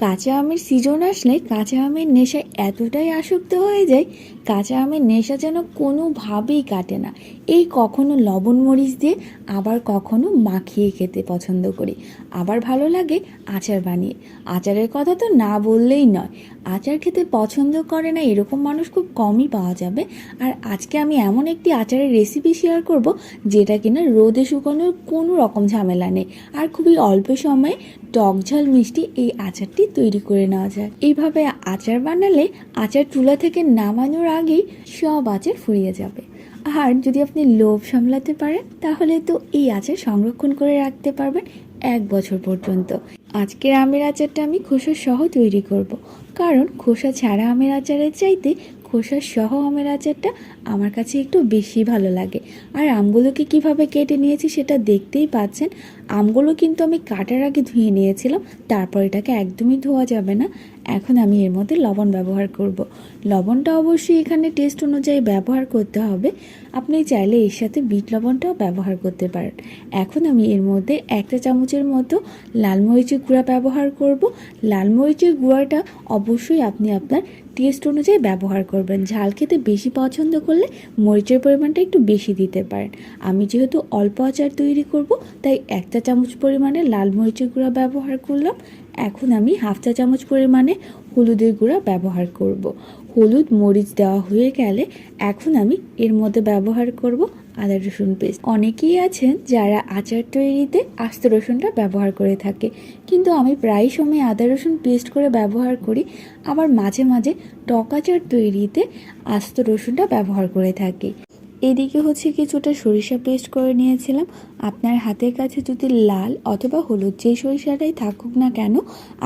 কাঁচা আমের সিজন আসলে কাঁচা আমের নেশায় এতটাই আসক্ত হয়ে যায়, কাঁচা আমের নেশা যেন কোনোভাবেই কাটে না। এই কখনো লবণ মরিচ দিয়ে, আবার কখনো মাখিয়ে খেতে পছন্দ করি। আবার ভালো লাগে আচার বানিয়ে। আচারের কথা তো না বললেই নয়। আচার খেতে পছন্দ করে না এরকম মানুষ খুব কমই পাওয়া যাবে। আর আজকে আমি এমন একটি আচারের রেসিপি শেয়ার করব, যেটা কিনা রোদে শুকানোর কোনো রকম ঝামেলা নেই। আর খুবই অল্প সময়ে টক ঝাল মিষ্টি এই আচারটি তৈরি করে নেওয়া যায়। এইভাবে আচার বানালে আচার চুলা থেকে নামানোর আগেই সব আচার ফুরিয়ে যাবে। আর যদি আপনি লোভ সামলাতে পারেন, তাহলে তো এই আচার সংরক্ষণ করে রাখতে পারবেন এক বছর পর্যন্ত। আজকের আমের আচারটা আমি খোসা সহ তৈরি করব। কারণ খোসা ছাড়া আমের আচারের চাইতে খোসা সহ আমের আচারটা আমার কাছে একটু বেশি ভালো লাগে। আর আমগুলোকে কীভাবে কেটে নিয়েছি সেটা দেখতেই পাচ্ছেন। আমগুলো কিন্তু আমি কাটার আগে ধুয়ে নিয়েছিলাম, তারপর এটাকে একদমই ধোয়া যাবে না। এখন আমি এর মধ্যে লবণ ব্যবহার করব। লবণটা অবশ্যই এখানে টেস্ট অনুযায়ী ব্যবহার করতে হবে। আপনি চাইলে এর সাথে বিট লবণটাও ব্যবহার করতে পারেন। এখন আমি এর মধ্যে একটা চামচের মতো লাল মরিচের গুঁড়া ব্যবহার করব। লাল মরিচের গুঁড়াটা অবশ্যই আপনি আপনার টেস্ট অনুযায়ী ব্যবহার করবেন। ঝাল খেতে বেশি পছন্দ করলে মরিচের পরিমাণটা একটু বেশি দিতে পারেন। আমি যেহেতু অল্প আচার তৈরি করব, তাই একটা চামচ পরিমাণে লাল মরিচের গুঁড়া ব্যবহার করলাম। এখন আমি হাফ চা চামচ পরিমাণে হলুদের গুঁড়া ব্যবহার করব। হলুদ মরিচ দেওয়া হয়ে গেলে এখন আমি এর মধ্যে ব্যবহার করব আদা রসুন পেস্ট। অনেকেই আছেন যারা আচার তৈরিতে আস্ত রসুনটা ব্যবহার করে থাকে, কিন্তু আমি প্রায় সময় আদা রসুন পেস্ট করে ব্যবহার করি। আবার মাঝে মাঝে টক আচার তৈরিতে আস্ত রসুনটা ব্যবহার করে থাকি। এদিকে হচ্ছে কিছুটা সরিষা পেস্ট করে নিয়েছিলাম। আপনার হাতের কাছে যদি লাল অথবা হলুদ যে সরিষাটাই থাকুক না কেন,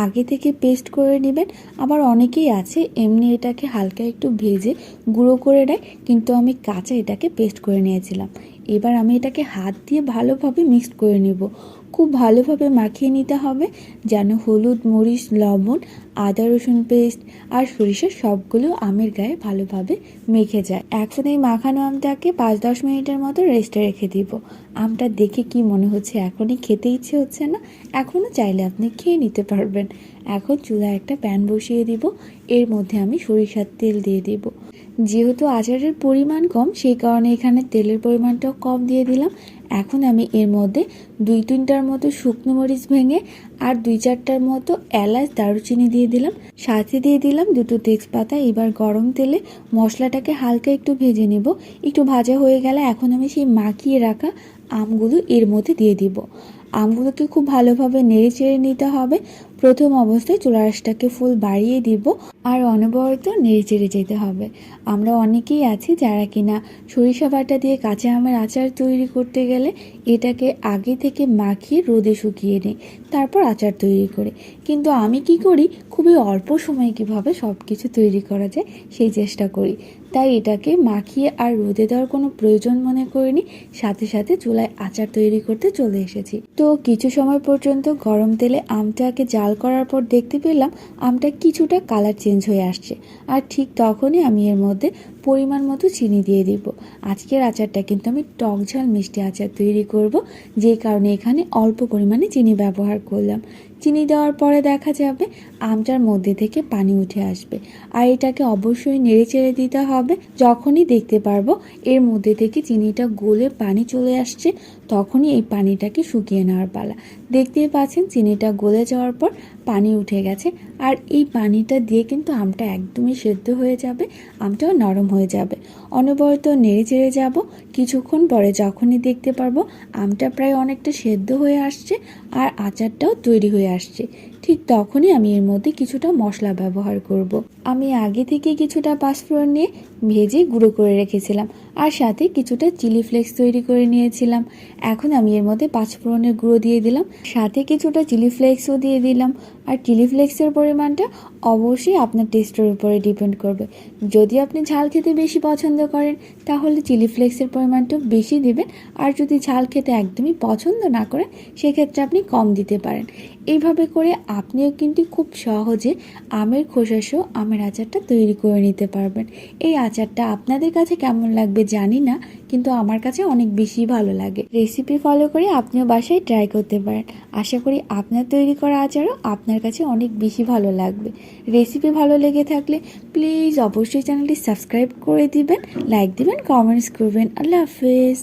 আগে থেকে পেস্ট করে নেবেন। আবার অনেকেই আছে এমনি এটাকে হালকা একটু ভেজে গুঁড়ো করে নেয়, কিন্তু আমি কাঁচা এটাকে পেস্ট করে নিয়েছিলাম। এবার আমি এটাকে হাত দিয়ে ভালোভাবে মিক্সড করে নেব। খুব ভালোভাবে মাখিয়ে নিতে হবে যেন হলুদ, মরিচ, লবণ, আদা, রসুন পেস্ট আর সরিষা সবগুলো আমের গায়ে ভালোভাবে মেখে যায়। এখন এই মাখানো আমটাকে পাঁচ দশ মিনিটের মতো রেস্টে রেখে দিব। আমটা দেখে কি মনে হচ্ছে এখনই খেতে ইচ্ছে হচ্ছে না? এখনও চাইলে আপনি খেয়ে নিতে পারবেন। এখন চুলায় একটা প্যান বসিয়ে দিব। এর মধ্যে আমি সরিষার তেল দিয়ে দিব। যেহেতু আচারের পরিমাণ কম, সেই কারণে এখানে তেলের পরিমাণটাও কম দিয়ে দিলাম। এখন আমি এর মধ্যে দুই তিনটার মতো শুকনো মরিচ ভেঙে আর দুই চারটার মতো এলাচ, দারুচিনি দিয়ে দিলাম। সাথে দিয়ে দিলাম দুটো তেজপাতা। এবার গরম তেলে মশলাটাকে হালকা একটু ভেজে নেব। একটু ভাজা হয়ে গেলে এখন আমি সেই মাখিয়ে রাখা আমগুলো এর মধ্যে দিয়ে দিব। আমগুলোকে খুব ভালোভাবে নেড়ে চেড়ে নিতে হবে। প্রথম অবস্থায় চুলারাসটাকে ফুল বাড়িয়ে দিব আর অনবরত নেড়ে চেড়ে যেতে হবে। আমরা অনেকেই আছি যারা কিনা সরিষা বাটা দিয়ে কাঁচা আমের আচার তৈরি করতে গেলে এটাকে আগে থেকে মাখিয়ে রোদে শুকিয়ে নিই, তারপর আচার তৈরি করে। কিন্তু আমি কি করি? খুবই অল্প সময়ে কীভাবে সব কিছু তৈরি করা যায় সেই চেষ্টা করি। তাই এটাকে মাখিয়ে আর রোদে দেওয়ার কোনো প্রয়োজন মনে করিনি। সাথে সাথে চুলায় আচার তৈরি করতে চলে এসেছি। তো কিছু সময় পর্যন্ত গরম তেলে আমটাকে জাল করার পর দেখতে পেলাম আমটা কিছুটা কালার চেঞ্জ হয়ে আসছে। আর ঠিক তখনই আমি এর মধ্যে পরিমাণ মতো চিনি দিয়ে দিব। আজকের আচারটা কিন্তু আমি টক ঝাল মিষ্টি আচার তৈরি করব, যে কারণে এখানে অল্প পরিমাণে চিনি ব্যবহার করলাম। চিনি দেওয়ার পরে দেখা যাবে আমটার মধ্যে থেকে পানি উঠে আসবে। আর এটাকে অবশ্যই নেড়ে চেড়ে দিতে হবে। যখনই দেখতে পারব এর মধ্যে থেকে চিনিটা গলে পানি চলে আসছে, তখনই এই পানিটাকে শুকিয়ে নেওয়ার পালা। দেখতেই পাচ্ছেন, চিনিটা গলে যাওয়ার পর পানি উঠে গেছে। আর এই পানিটা দিয়ে কিন্তু আমটা একদমই সেদ্ধ হয়ে যাবে, আমটাও নরম হয়ে যাবে অনবরত নেড়ে চেড়ে যাব, কিছুক্ষণ পরে যখনই দেখতে পারব আমটা প্রায় অনেকটা সেদ্ধ হয়ে আসছে আর আচারটাও তৈরি হয়ে আসছে ঠিক তখনই আমি এর মধ্যে কিছুটা মশলা ব্যবহার করব। আমি আগে থেকে কিছুটা পাঁচফোড়ন নিয়ে ভেজে গুঁড়ো করে রেখেছিলাম। আর সাথে কিছুটা চিলি ফ্লেক্স তৈরি করে নিয়েছিলাম। এখন আমি এর মধ্যে পাঁচফোড়নের গুঁড়ো দিয়ে দিলাম। সাথে কিছুটা চিলি ফ্লেক্সও দিয়ে দিলাম। আর চিলি ফ্লেক্সের পরিমাণটা অবশ্যই আপনার টেস্টের উপরে ডিপেন্ড করবে। যদি আপনি ঝাল খেতে বেশি পছন্দ করেন, তাহলে চিলি ফ্লেক্সের পরিমাণটা বেশি দিবেন। আর যদি ঝাল খেতে একদমই পছন্দ না করেন, সেক্ষেত্রে আপনি কম দিতে পারেন। এইভাবে করে আপনিও কিন্তু খুব সহজে আমের খোসাসহ আমের আচারটা তৈরি করে নিতে পারবেন। এই আচারটা আপনাদের কাছে কেমন লাগবে জানি না, কিন্তু আমার কাছে অনেক বেশি ভালো লাগে। রেসিপি ফলো করে আপনিও বাসায় ট্রাই করতে পারেন। আশা করি আপনার তৈরি করা আচারও আপনার কাছে অনেক বেশি ভালো লাগবে। রেসিপি ভালো লেগে থাকলে প্লিজ অবশ্যই চ্যানেলটি সাবস্ক্রাইব করে দিবেন লাইক দিবেন কমেন্টস করবেন। আল্লাহ হাফেজ।